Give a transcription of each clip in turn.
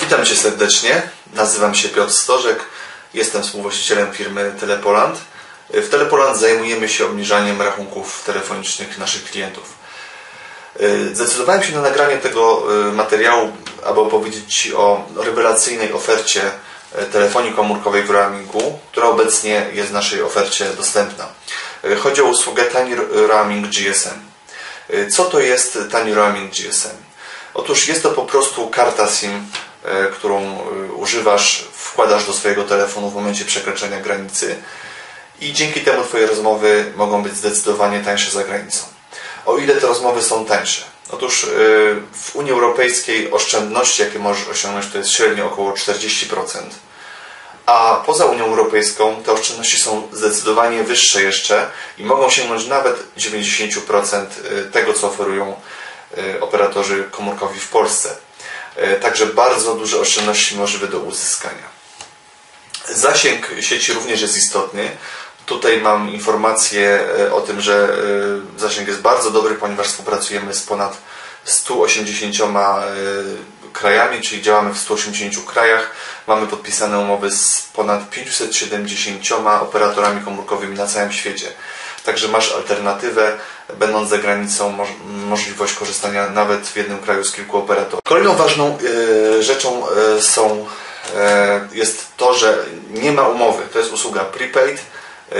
Witam Cię serdecznie. Nazywam się Piotr Stożek. Jestem współwłaścicielem firmy Telepoland. W Telepoland zajmujemy się obniżaniem rachunków telefonicznych naszych klientów. Zdecydowałem się na nagranie tego y, materiału, aby opowiedzieć Ci o rewelacyjnej ofercie y, telefonii komórkowej w roamingu, która obecnie jest w naszej ofercie dostępna. Y, Chodzi o usługę Tani Roaming GSM. Co to jest Tani Roaming GSM? Otóż jest to po prostu karta SIM, którą używasz, wkładasz do swojego telefonu w momencie przekroczenia granicy i dzięki temu Twoje rozmowy mogą być zdecydowanie tańsze za granicą. O ile te rozmowy są tańsze? Otóż w Unii Europejskiej oszczędności, jakie możesz osiągnąć, to jest średnio około 40%, a poza Unią Europejską te oszczędności są zdecydowanie wyższe jeszcze i mogą sięgnąć nawet 90% tego, co oferują operatorzy komórkowi w Polsce. Także bardzo duże oszczędności możliwe do uzyskania. Zasięg sieci również jest istotny. Tutaj mam informację o tym, że zasięg jest bardzo dobry, ponieważ współpracujemy z ponad 180 krajami, czyli działamy w 180 krajach. Mamy podpisane umowy z ponad 570 operatorami komórkowymi na całym świecie. Także masz alternatywę, będąc za granicą, możliwość korzystania nawet w jednym kraju z kilku operatorów. Kolejną ważną rzeczą są, jest to, że nie ma umowy. To jest usługa prepaid.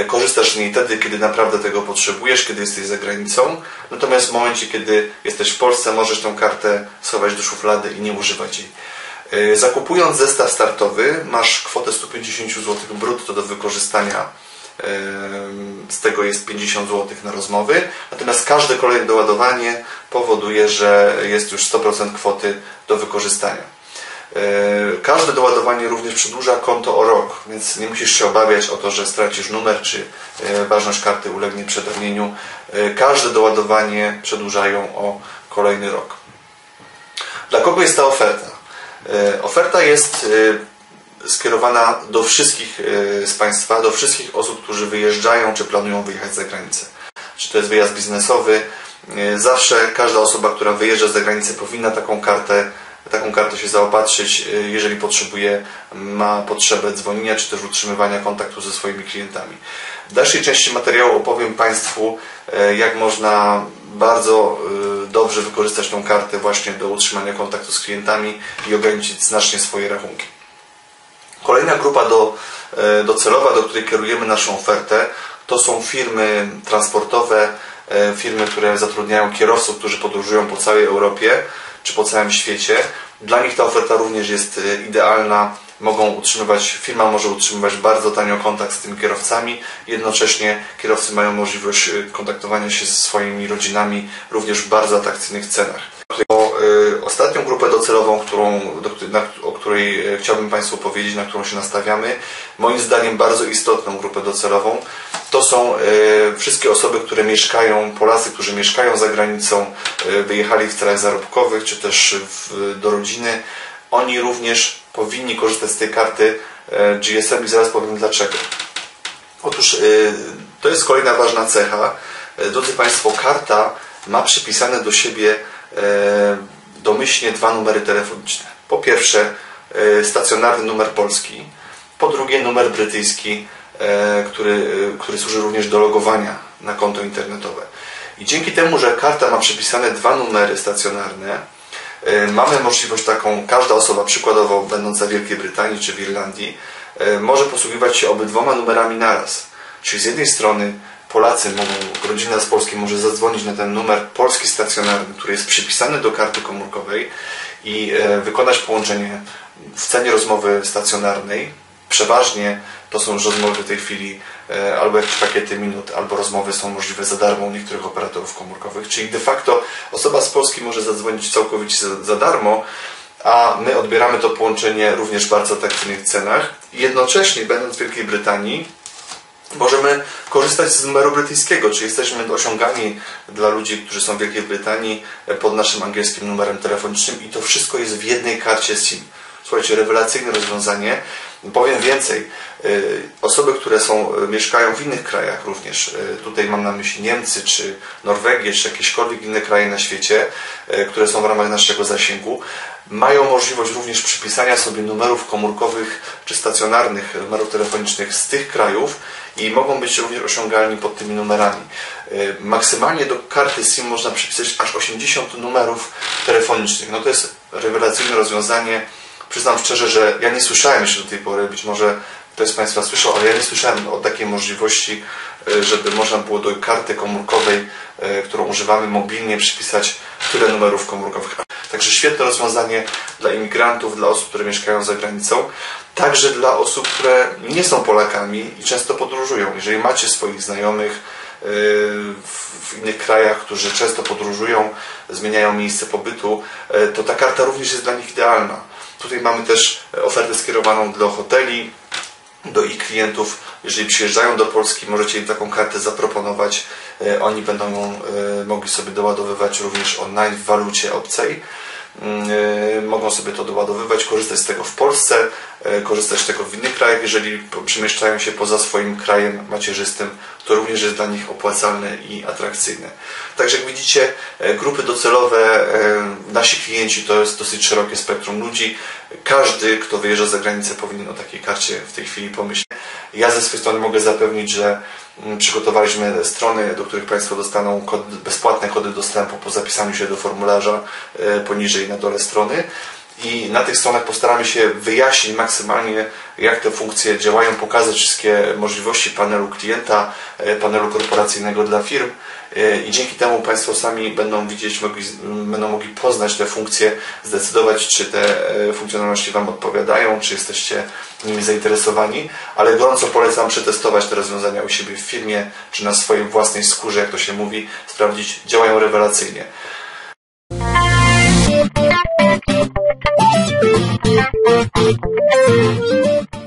Korzystasz z niej wtedy, kiedy naprawdę tego potrzebujesz, kiedy jesteś za granicą. Natomiast w momencie, kiedy jesteś w Polsce, możesz tę kartę schować do szuflady i nie używać jej. Zakupując zestaw startowy, masz kwotę 150 zł brutto do wykorzystania z tego jest 50 zł na rozmowy, natomiast każde kolejne doładowanie powoduje, że jest już 100% kwoty do wykorzystania. Każde doładowanie również przedłuża konto o rok, więc nie musisz się obawiać o to, że stracisz numer, czy ważność karty ulegnie przedawnieniu. Każde doładowanie przedłużają o kolejny rok. Dla kogo jest ta oferta? Oferta jest skierowana do wszystkich z Państwa, do wszystkich osób, którzy wyjeżdżają czy planują wyjechać za granicę. Czy to jest wyjazd biznesowy? Zawsze każda osoba, która wyjeżdża za granicę powinna taką kartę, taką kartę się zaopatrzyć, jeżeli potrzebuje, ma potrzebę dzwonienia czy też utrzymywania kontaktu ze swoimi klientami. W dalszej części materiału opowiem Państwu, jak można bardzo dobrze wykorzystać tą kartę właśnie do utrzymania kontaktu z klientami i ograniczyć znacznie swoje rachunki. Kolejna grupa do, docelowa, do której kierujemy naszą ofertę, to są firmy transportowe, firmy, które zatrudniają kierowców, którzy podróżują po całej Europie czy po całym świecie. Dla nich ta oferta również jest idealna. Mogą utrzymywać, firma może utrzymywać bardzo tanio kontakt z tymi kierowcami. Jednocześnie kierowcy mają możliwość kontaktowania się ze swoimi rodzinami również w bardzo atrakcyjnych cenach. Ostatnią grupę docelową, którą, na, o której chciałbym Państwu powiedzieć, na którą się nastawiamy, moim zdaniem bardzo istotną grupę docelową, to są wszystkie osoby, które mieszkają, Polacy, którzy mieszkają za granicą, wyjechali w celach zarobkowych, czy też w, do rodziny. Oni również powinni korzystać z tej karty GSM i zaraz powiem dlaczego. Otóż to jest kolejna ważna cecha. Drodzy Państwo, karta ma przypisane do siebie domyślnie dwa numery telefoniczne. Po pierwsze stacjonarny numer polski, po drugie numer brytyjski, który, który służy również do logowania na konto internetowe. I dzięki temu, że karta ma przypisane dwa numery stacjonarne, mamy możliwość taką, każda osoba przykładowo będąca w Wielkiej Brytanii czy w Irlandii może posługiwać się obydwoma numerami naraz. Czyli z jednej strony Polacy rodzina z Polski może zadzwonić na ten numer polski stacjonarny, który jest przypisany do karty komórkowej i wykonać połączenie w cenie rozmowy stacjonarnej. Przeważnie to są już rozmowy w tej chwili albo jakieś pakiety minut, albo rozmowy są możliwe za darmo u niektórych operatorów komórkowych. Czyli de facto osoba z Polski może zadzwonić całkowicie za, za darmo, a my odbieramy to połączenie również w bardzo atrakcyjnych cenach. Jednocześnie, będąc w Wielkiej Brytanii, możemy korzystać z numeru brytyjskiego, czyli jesteśmy osiągani dla ludzi, którzy są w Wielkiej Brytanii pod naszym angielskim numerem telefonicznym i to wszystko jest w jednej karcie SIM. Słuchajcie, rewelacyjne rozwiązanie. Powiem więcej, y, osoby, które są, y, mieszkają w innych krajach również, y, tutaj mam na myśli Niemcy, czy Norwegię, czy jakiekolwiek inne kraje na świecie, które są w ramach naszego zasięgu, mają możliwość również przypisania sobie numerów komórkowych czy stacjonarnych numerów telefonicznych z tych krajów i mogą być również osiągalni pod tymi numerami. Maksymalnie do karty SIM można przypisać aż 80 numerów telefonicznych. No to jest rewelacyjne rozwiązanie Przyznam szczerze, że ja nie słyszałem jeszcze do tej pory, być może ktoś z Państwa słyszał, ale ja nie słyszałem o takiej możliwości, e, żeby można było do karty komórkowej, e, którą używamy mobilnie, przypisać tyle numerów komórkowych. Także świetne rozwiązanie dla imigrantów, dla osób, które mieszkają za granicą, także dla osób, które nie są Polakami i często podróżują. Jeżeli macie swoich znajomych, e, w innych krajach, którzy często podróżują, zmieniają miejsce pobytu, to ta karta również jest dla nich idealna. Tutaj mamy też ofertę skierowaną do hoteli, do ich klientów. Jeżeli przyjeżdżają do Polski, możecie im taką kartę zaproponować. E, oni będą e, mogli sobie doładowywać również online w walucie obcej. Mm, e, mogą sobie to doładowywać, korzystać z tego w Polsce, e, korzystać z tego w innych krajach. Jeżeli przemieszczają się poza swoim krajem macierzystym, to również jest dla nich opłacalne i atrakcyjne. Także jak widzicie, e, grupy docelowe, nasi klienci to jest dosyć szerokie spektrum ludzi. Każdy, kto wyjeżdża za granicę, powinien o takiej karcie w tej chwili pomyśleć. Ja ze swojej strony mogę zapewnić, że mm, przygotowaliśmy strony, do których Państwo dostaną kod, bezpłatne kody dostępu po zapisaniu się do formularza e, poniżej na dole strony. I na tych stronach postaramy się wyjaśnić maksymalnie, jak te funkcje działają, pokazać wszystkie możliwości panelu klienta, e, panelu korporacyjnego dla firm. E, I dzięki temu Państwo sami będą widzieć, mogli, będą mogli poznać te funkcje, zdecydować, czy te e, funkcjonalności Wam odpowiadają, czy jesteście nimi zainteresowani. Ale gorąco polecam przetestować te rozwiązania u siebie w firmie, czy na swojej własnej skórze, jak to się mówi, sprawdzić, działają rewelacyjnie. Thank you.